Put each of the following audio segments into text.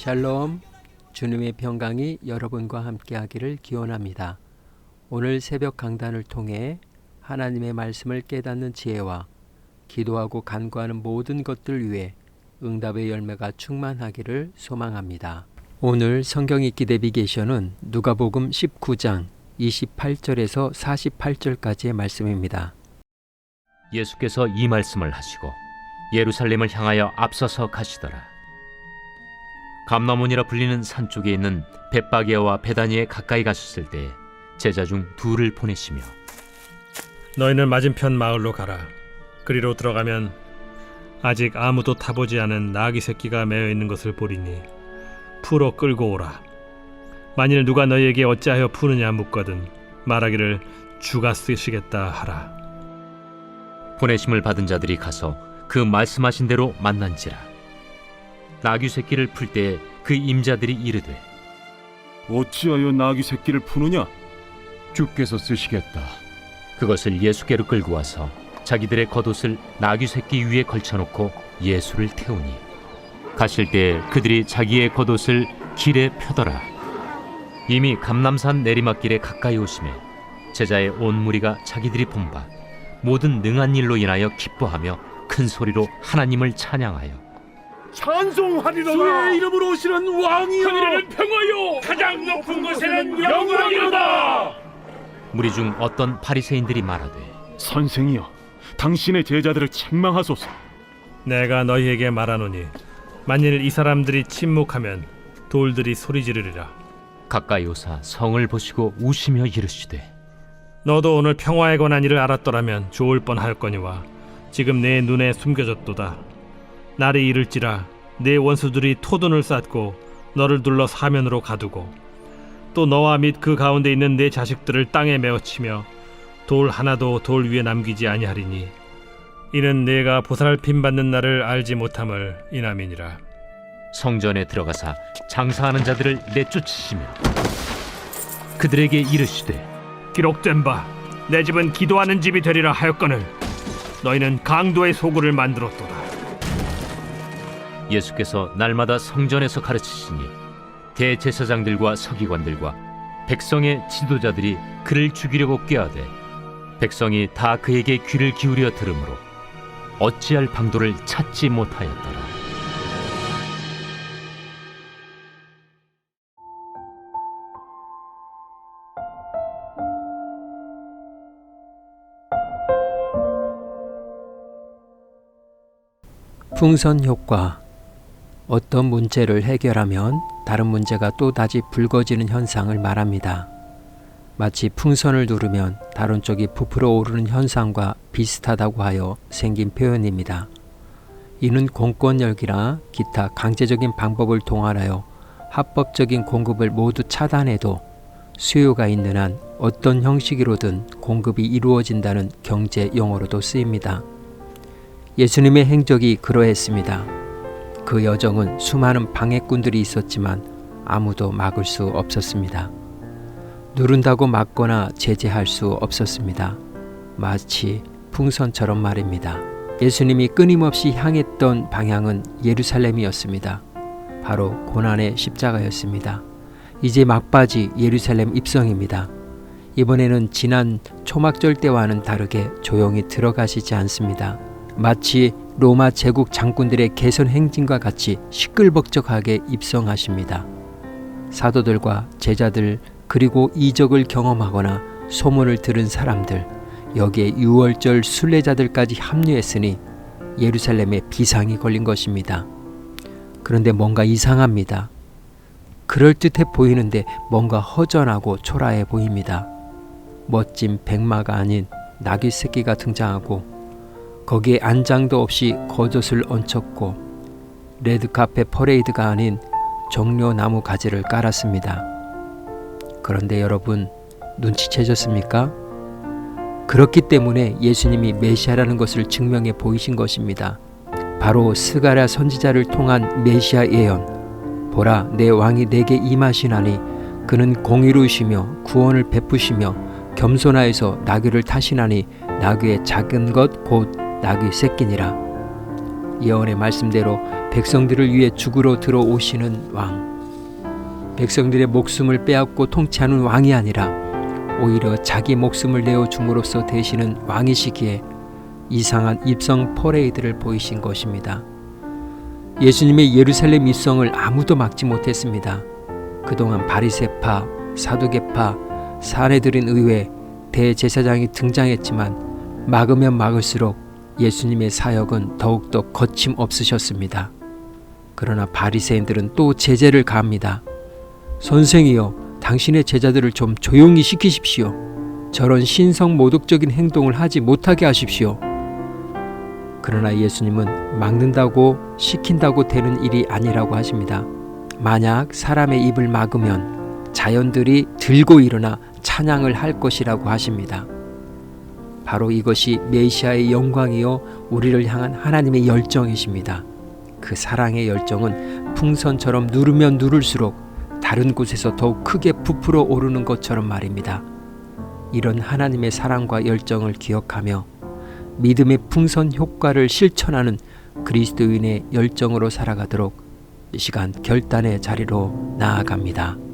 샬롬 주님의 평강이 여러분과 함께하기를 기원합니다. 오늘 새벽 강단을 통해 하나님의 말씀을 깨닫는 지혜와 기도하고 간구하는 모든 것들 위해 응답의 열매가 충만하기를 소망합니다. 오늘 성경 읽기 내비게이션은 누가복음 19장 28절에서 48절까지의 말씀입니다. 예수께서 이 말씀을 하시고 예루살렘을 향하여 앞서서 가시더라. 감나문이라 불리는 산 쪽에 있는 bet바게와 베다니에 가까이 가셨을 때 제자 중 둘을 보내시며 너희는 맞은편 마을로 가라. 그리로 들어가면 아직 아무도 타보지 않은 나귀 새끼가 매어 있는 것을 보리니 풀어 끌고 오라. 만일 누가 너희에게 어찌하여 푸느냐 묻거든 말하기를 주가 쓰시겠다 하라. 보내심을 받은 자들이 가서 그 말씀하신 대로 만난지라. 나귀 새끼를 풀 때에 그 임자들이 이르되 어찌하여 나귀 새끼를 푸느냐? 주께서 쓰시겠다. 그것을 예수께로 끌고 와서 자기들의 겉옷을 나귀 새끼 위에 걸쳐놓고 예수를 태우니 가실 때 그들이 자기의 겉옷을 길에 펴더라 이미 감남산 내리막길에 가까이 오심에 제자의 온 무리가 자기들이 본바 모든 능한 일로 인하여 기뻐하며 큰 소리로 하나님을 찬양하여 찬송하리로다. 주의 이름으로 오시는 왕이여. 하늘에는 평화요 가장 높은 곳에는 영광이로다 무리 중 어떤 바리새인들이 말하되 선생이여, 당신의 제자들을 책망하소서. 내가 너희에게 말하노니 만일 이 사람들이 침묵하면 돌들이 소리 지르리라. 가까이 오사 성을 보시고 우시며 이르시되 너도 오늘 평화에 관한 일을 알았더라면 좋을 뻔하였거니와 지금 내 눈에 숨겨졌도다. 날이 이를지라 내 원수들이 토둔을 쌓고 너를 둘러 사면으로 가두고 또 너와 및 그 가운데 있는 내 자식들을 땅에 메어치며 돌 하나도 돌 위에 남기지 아니하리니 이는 내가 보살핌 받는 날을 알지 못함을 이남이니라. 성전에 들어가사 장사하는 자들을 내쫓으시며 그들에게 이르시되 기록된 바 내 집은 기도하는 집이 되리라 하였거늘 너희는 강도의 소굴을 만들었도다. 예수께서 날마다 성전에서 가르치시니 대제사장들과 서기관들과 백성의 지도자들이 그를 죽이려고 꾀하되 백성이 다 그에게 귀를 기울여 들으므로 어찌할 방도를 찾지 못하였더라. 풍선 효과 어떤 문제를 해결하면 다른 문제가 또다시 불거지는 현상을 말합니다. 마치 풍선을 누르면 다른 쪽이 부풀어 오르는 현상과 비슷하다고 하여 생긴 표현입니다. 이는 공권력이나 기타 강제적인 방법을 동원하여 합법적인 공급을 모두 차단해도 수요가 있는 한 어떤 형식으로든 공급이 이루어진다는 경제 용어로도 쓰입니다. 예수님의 행적이 그러했습니다. 그 여정은 수많은 방해꾼들이 있었지만 아무도 막을 수 없었습니다. 누른다고 막거나 제재할 수 없었습니다. 마치 풍선처럼 말입니다. 예수님이 끊임없이 향했던 방향은 예루살렘이었습니다. 바로 고난의 십자가였습니다. 이제 막바지 예루살렘 입성입니다. 이번에는 지난 초막절 때와는 다르게 조용히 들어가시지 않습니다. 마치 로마 제국 장군들의 개선 행진과 같이 시끌벅적하게 입성하십니다. 사도들과 제자들 그리고 이적을 경험하거나 소문을 들은 사람들 여기에 유월절 순례자들까지 합류했으니 예루살렘에 비상이 걸린 것입니다. 그런데 뭔가 이상합니다. 그럴듯해 보이는데 뭔가 허전하고 초라해 보입니다. 멋진 백마가 아닌 나귀 새끼가 등장하고 거기에 안장도 없이 겉옷을 얹혔고 레드카페 퍼레이드가 아닌 종려 나무 가지를 깔았습니다. 그런데 여러분 눈치채셨습니까? 그렇기 때문에 예수님이 메시아라는 것을 증명해 보이신 것입니다. 바로 스가랴 선지자를 통한 메시아 예언. 보라 내 왕이 내게 임하시나니 그는 공의로우시며 구원을 베푸시며 겸손하여서 나귀를 타시나니 나귀의 작은 것 곧 나귀 새끼니라. 예언의 말씀대로 백성들을 위해 죽으러 들어오시는 왕. 백성들의 목숨을 빼앗고 통치하는 왕이 아니라 오히려 자기 목숨을 내어 줌으로써 되시는 왕이시기에 이상한 입성 퍼레이드를 보이신 것입니다. 예수님의 예루살렘 입성을 아무도 막지 못했습니다. 그동안 바리세파, 사두개파, 사내들인 의회, 대제사장이 등장했지만 막으면 막을수록 예수님의 사역은 더욱더 거침없으셨습니다. 그러나 바리새인들은 또 제재를 가합니다. 선생이여, 당신의 제자들을 좀 조용히 시키십시오. 저런 신성 모독적인 행동을 하지 못하게 하십시오. 그러나 예수님은 막는다고 시킨다고 되는 일이 아니라고 하십니다. 만약 사람의 입을 막으면 자연들이 들고 일어나 찬양을 할 것이라고 하십니다. 바로 이것이 메시아의 영광이요 우리를 향한 하나님의 열정이십니다. 그 사랑의 열정은 풍선처럼 누르면 누를수록 다른 곳에서 더욱 크게 부풀어 오르는 것처럼 말입니다. 이런 하나님의 사랑과 열정을 기억하며 믿음의 풍선 효과를 실천하는 그리스도인의 열정으로 살아가도록 이 시간 결단의 자리로 나아갑니다.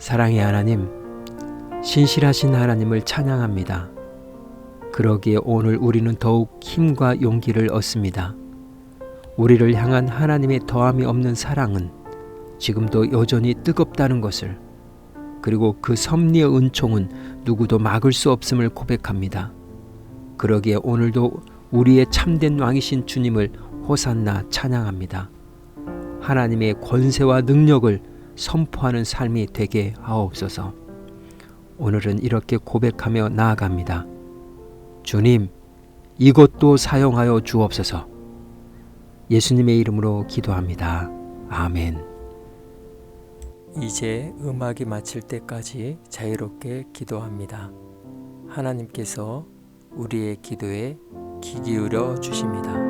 사랑의 하나님, 신실하신 하나님을 찬양합니다. 그러기에 오늘 우리는 더욱 힘과 용기를 얻습니다. 우리를 향한 하나님의 더함이 없는 사랑은 지금도 여전히 뜨겁다는 것을 그리고 그 섭리의 은총은 누구도 막을 수 없음을 고백합니다. 그러기에 오늘도 우리의 참된 왕이신 주님을 호산나 찬양합니다. 하나님의 권세와 능력을 선포하는 삶이 되게 하옵소서. 오늘은 이렇게 고백하며 나아갑니다. 주님, 이것도 사용하여 주옵소서. 예수님의 이름으로 기도합니다. 아멘. 이제 음악이 마칠 때까지 자유롭게 기도합니다. 하나님께서 우리의 기도에 귀 기울여 주십니다.